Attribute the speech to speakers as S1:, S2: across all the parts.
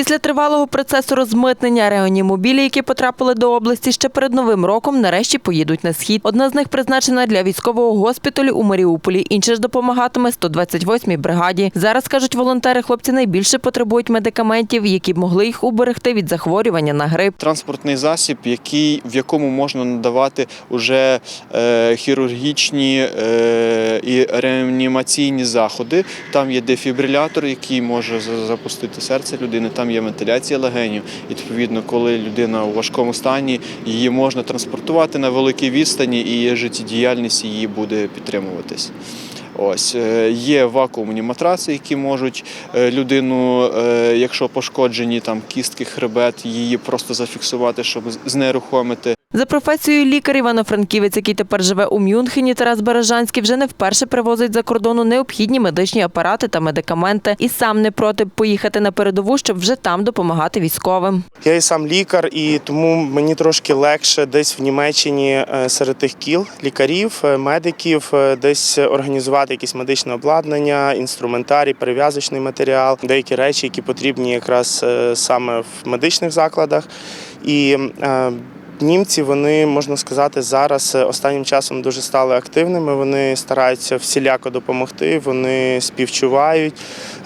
S1: Після тривалого процесу розмитнення реанімобілі, які потрапили до області ще перед новим роком, нарешті поїдуть на схід. Одна з них призначена для військового госпіталю у Маріуполі. Інша ж допомагатиме 128-й бригаді. Зараз кажуть волонтери, хлопці найбільше потребують медикаментів, які б могли їх уберегти від захворювання на грип.
S2: Транспортний засіб, який, в якому можна надавати уже е, хірургічні е, і реанімаційні заходи. Там є дефібрилятор, який може запустити серце людини, там є вентиляція легенів. І відповідно, коли людина у важкому стані, її можна транспортувати на великій відстані, і життєдіяльність її буде підтримуватись. Ось е, є вакуумні матраци, які можуть е, людину, е, якщо пошкоджені там кістки, хребет, її просто зафіксувати, щоб знерухомити.
S1: За професією лікар Івано-Франківець, який тепер живе у Мюнхені, Тарас Бережанський вже не вперше привозить за кордону необхідні медичні апарати та медикаменти. І сам не проти поїхати на передову, щоб вже там допомагати військовим.
S3: Я і сам лікар, і тому мені трошки легше десь в Німеччині е, серед тих кіл лікарів, е, медиків, е, десь організувати якесь медичне обладнання, інструментарій, перев'язочний матеріал, деякі речі, які потрібні якраз саме в медичних закладах. І Німці вони можна сказати зараз е, останнім часом дуже стали активними. Вони стараються всіляко допомогти. Вони співчувають,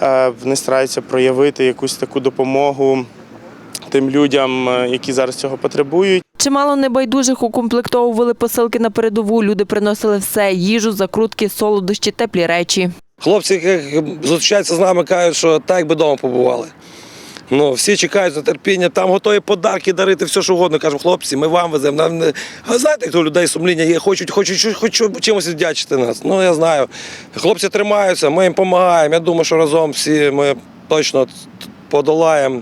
S3: е, вони стараються проявити якусь таку допомогу тим людям, е, які зараз цього потребують.
S1: Чимало небайдужих укомплектовували посилки на передову. Люди приносили все: їжу, закрутки, солодощі, теплі речі.
S4: Хлопці, які зустрічаються з нами, кажуть, що так якби вдома побували. Ну, всі чекають з нетерпіння, там готові подарки дарити, все що угодно. Кажемо, хлопці, ми вам веземо. Нам не... А знаєте, хто людей сумління є, хочуть, хочуть, хочуть, чимось віддячити нас. Ну, я знаю. Хлопці тримаються, ми їм допомагаємо. Я думаю, що разом всі ми точно подолаємо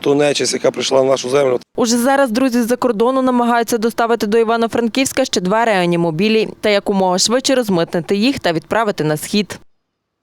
S4: ту нечисть, яка прийшла в нашу землю.
S1: Уже зараз друзі з-за кордону намагаються доставити до Івано-Франківська ще два реанімобілі та якомога швидше розмитнити їх та відправити на схід.